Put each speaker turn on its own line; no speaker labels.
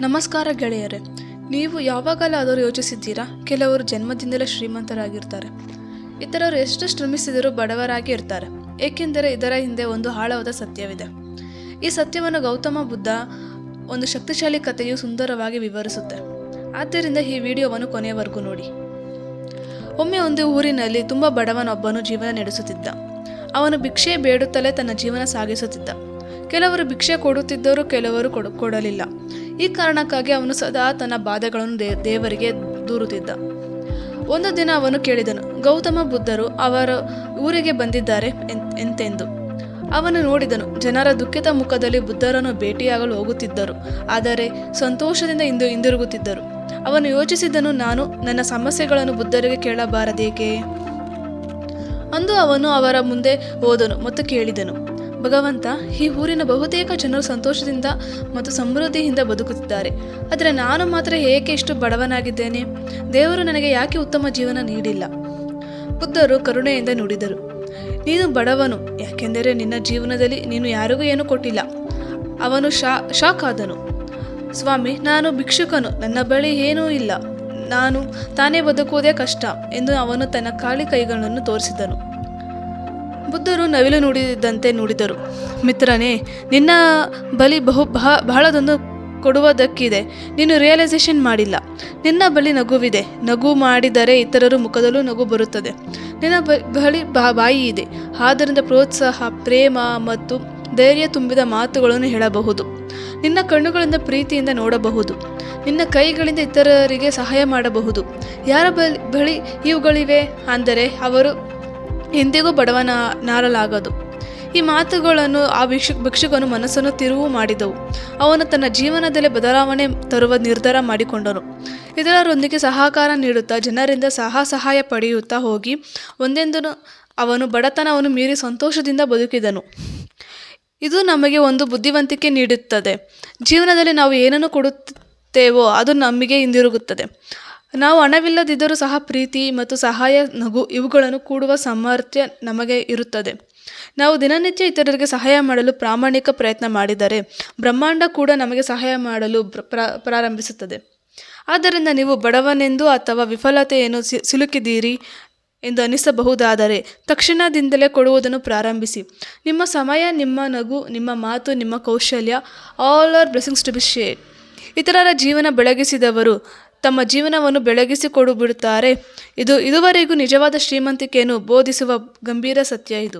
ನಮಸ್ಕಾರ ಗೆಳೆಯರೇ, ನೀವು ಯಾವಾಗಲಾದರೂ ಯೋಚಿಸಿದ್ದೀರಾ? ಕೆಲವರು ಜನ್ಮದಿಂದಲೇ ಶ್ರೀಮಂತರಾಗಿರ್ತಾರೆ. ಇತರರು ಎಷ್ಟು ಶ್ರಮಿಸಿದರೂ ಬಡವರಾಗಿ ಇರ್ತಾರೆ. ಏಕೆಂದರೆ ಇದರ ಹಿಂದೆ ಒಂದು ಆಳವಾದ ಸತ್ಯವಿದೆ. ಈ ಸತ್ಯವನ್ನು ಗೌತಮ ಬುದ್ಧ ಒಂದು ಶಕ್ತಿಶಾಲಿ ಕಥೆಯು ಸುಂದರವಾಗಿ ವಿವರಿಸುತ್ತೆ. ಆದ್ದರಿಂದ ಈ ವಿಡಿಯೋವನ್ನು ಕೊನೆಯವರೆಗೂ ನೋಡಿ. ಒಮ್ಮೆ ಒಂದು ಊರಿನಲ್ಲಿ ತುಂಬ ಬಡವನೊಬ್ಬನು ಜೀವನ ನಡೆಸುತ್ತಿದ್ದ. ಅವನು ಭಿಕ್ಷೆ ಬೇಡುತ್ತಲೇ ತನ್ನ ಜೀವನ ಸಾಗಿಸುತ್ತಿದ್ದ. ಕೆಲವರು ಭಿಕ್ಷೆ ಕೊಡುತ್ತಿದ್ದರು ಕೆಲವರು ಕೊಡು, ಕೊಡಲಿಲ್ಲ. ಈ ಕಾರಣಕ್ಕಾಗಿ ಅವನು ಸದಾ ತನ್ನ ಬಾಧೆಗಳನ್ನು ದೇವರಿಗೆ ದೂರುತ್ತಿದ್ದ. ಒಂದು ದಿನ ಅವನು ಕೇಳಿದನು, ಗೌತಮ ಬುದ್ಧರು ಅವರ ಊರಿಗೆ ಬಂದಿದ್ದಾರೆ ಎಂತೆಂದು. ಅವನು ನೋಡಿದನು, ಜನರ ದುಃಖಿತ ಮುಖದಲ್ಲಿ ಬುದ್ಧರನ್ನು ಭೇಟಿಯಾಗಲು ಹೋಗುತ್ತಿದ್ದರು, ಆದರೆ ಸಂತೋಷದಿಂದ ಹಿಂದು ಹಿಂದಿರುಗುತ್ತಿದ್ದರು. ಅವನು ಯೋಚಿಸಿದನು, ನಾನು ನನ್ನ ಸಮಸ್ಯೆಗಳನ್ನು ಬುದ್ಧರಿಗೆ ಕೇಳಬಾರದೇಕೆ? ಅಂದು ಅವನು ಅವರ ಮುಂದೆ ಹೋದನು ಮತ್ತು ಕೇಳಿದನು ಭಗವಂತ ಈ ಊರಿನ ಬಹುತೇಕ ಜನರು ಸಂತೋಷದಿಂದ ಮತ್ತು ಸಮೃದ್ಧಿಯಿಂದ ಬದುಕುತ್ತಿದ್ದಾರೆ. ಆದರೆ ನಾನು ಮಾತ್ರ ಏಕೆ ಇಷ್ಟು ಬಡವನಾಗಿದ್ದೇನೆ? ದೇವರು ನನಗೆ ಯಾಕೆ ಉತ್ತಮ ಜೀವನ ನೀಡಿಲ್ಲ? ಬುದ್ಧರು ಕರುಣೆಯಿಂದ ನುಡಿದರು. ನೀನು ಬಡವನು, ಯಾಕೆಂದರೆ ನಿನ್ನ ಜೀವನದಲ್ಲಿ ನೀನು ಯಾರಿಗೂ ಏನೂ ಕೊಟ್ಟಿಲ್ಲ. ಅವನು ಶಾ, ಶಾಕ್ ಆದನು. ಸ್ವಾಮಿ, ನಾನು ಭಿಕ್ಷುಕನು, ನನ್ನ ಬಳಿ ಏನೂ ಇಲ್ಲ. ನಾನು ತಾನೇ ಬದುಕುವುದೇ ಕಷ್ಟ ಎಂದು ಅವನು ತನ್ನ ಕಾಳಿ ಕೈಗಳನ್ನು ತೋರಿಸಿದನು. ಬುದ್ಧರು ನವಿಲು ನುಡಿದಂತೆ ನುಡಿದರು. ಮಿತ್ರನೇ, ನಿನ್ನ ಬಲಿ ಬಹು ಬಹ ಬಹಳದೊಂದು ಕೊಡುವುದಕ್ಕಿದೆ. ನೀನು ರಿಯಲೈಸೇಷನ್ ಮಾಡಿಲ್ಲ. ನಿನ್ನ ಬಳಿ ನಗುವಿದೆ. ನಗು ಮಾಡಿದರೆ ಇತರರು ಮುಖದಲ್ಲೂ ನಗು ಬರುತ್ತದೆ. ನಿನ್ನ ಬಳಿ ಬಾ- ಬಾಯಿ ಇದೆ. ಆದ್ದರಿಂದ ಪ್ರೋತ್ಸಾಹ, ಪ್ರೇಮ ಮತ್ತು ಧೈರ್ಯ ತುಂಬಿದ ಮಾತುಗಳನ್ನು ಹೇಳಬಹುದು. ನಿನ್ನ ಕಣ್ಣುಗಳಿಂದ ಪ್ರೀತಿಯಿಂದ ನೋಡಬಹುದು. ನಿನ್ನ ಕೈಗಳಿಂದ ಇತರರಿಗೆ ಸಹಾಯ ಮಾಡಬಹುದು. ಯಾರ ಬಳಿ ಬಳಿ ಇವುಗಳಿವೆ? ಅಂದರೆ ಅವರು ಎಂದಿಗೂ ಬಡವನ ನಾರಲಾಗದು. ಈ ಮಾತುಗಳನ್ನು ಆ ಭಿಕ್ಷು ಭಿಕ್ಷುಕನು ಮನಸ್ಸನ್ನು ತಿರುವು ಮಾಡಿದವು. ಅವನು ತನ್ನ ಜೀವನದಲ್ಲಿ ಬದಲಾವಣೆ ತರುವ ನಿರ್ಧಾರ ಮಾಡಿಕೊಂಡನು. ಇದರೊಂದಿಗೆ ಸಹಕಾರ ನೀಡುತ್ತಾ ಜನರಿಂದ ಸಹ ಸಹಾಯ ಪಡೆಯುತ್ತಾ ಹೋಗಿ, ಒಂದೆಂದನು ಅವನು ಬಡತನವನ್ನು ಮೀರಿ ಸಂತೋಷದಿಂದ ಬದುಕಿದನು. ಇದು ನಮಗೆ ಒಂದು ಬುದ್ಧಿವಂತಿಕೆ ನೀಡುತ್ತದೆ. ಜೀವನದಲ್ಲಿ ನಾವು ಏನನ್ನು ಕೊಡುತ್ತೇವೋ ಅದು ನಮಗೆ ಹಿಂದಿರುಗುತ್ತದೆ. ನಾವು ಹಣವಿಲ್ಲದಿದ್ದರೂ ಸಹ ಪ್ರೀತಿ ಮತ್ತು ಸಹಾಯ, ನಗು ಇವುಗಳನ್ನು ಕೂಡುವ ಸಾಮರ್ಥ್ಯ ನಮಗೆ ಇರುತ್ತದೆ. ನಾವು ದಿನನಿತ್ಯ ಇತರರಿಗೆ ಸಹಾಯ ಮಾಡಲು ಪ್ರಾಮಾಣಿಕ ಪ್ರಯತ್ನ ಮಾಡಿದರೆ ಬ್ರಹ್ಮಾಂಡ ಕೂಡ ನಮಗೆ ಸಹಾಯ ಮಾಡಲು ಪ್ರ- ಪ್ರ- ಪ್ರಾರಂಭಿಸುತ್ತದೆ. ಆದ್ದರಿಂದ ನೀವು ಬಡವನೆಂದು ಅಥವಾ ವಿಫಲತೆಯನ್ನು ಸಿಲುಕಿದ್ದೀರಿ ಎಂದು ಅನಿಸಬಹುದಾದರೆ ತಕ್ಷಣದಿಂದಲೇ ಕೊಡುವುದನ್ನು ಪ್ರಾರಂಭಿಸಿ. ನಿಮ್ಮ ಸಮಯ, ನಿಮ್ಮ ನಗು, ನಿಮ್ಮ ಮಾತು, ನಿಮ್ಮ ಕೌಶಲ್ಯ all are blessings to be share ಇತರರ ಜೀವನ ಬೆಳಗಿಸಿದವರು ತಮ್ಮ ಜೀವನವನ್ನು ಬೆಳಗಿಸಿಕೊಡು ಬಿಡುತ್ತಾರೆ. ಇದು ಇದುವರೆಗೂ ನಿಜವಾದ ಶ್ರೀಮಂತಿಕೆಯನ್ನು ಬೋಧಿಸುವ ಗಂಭೀರ ಸತ್ಯ ಇದು.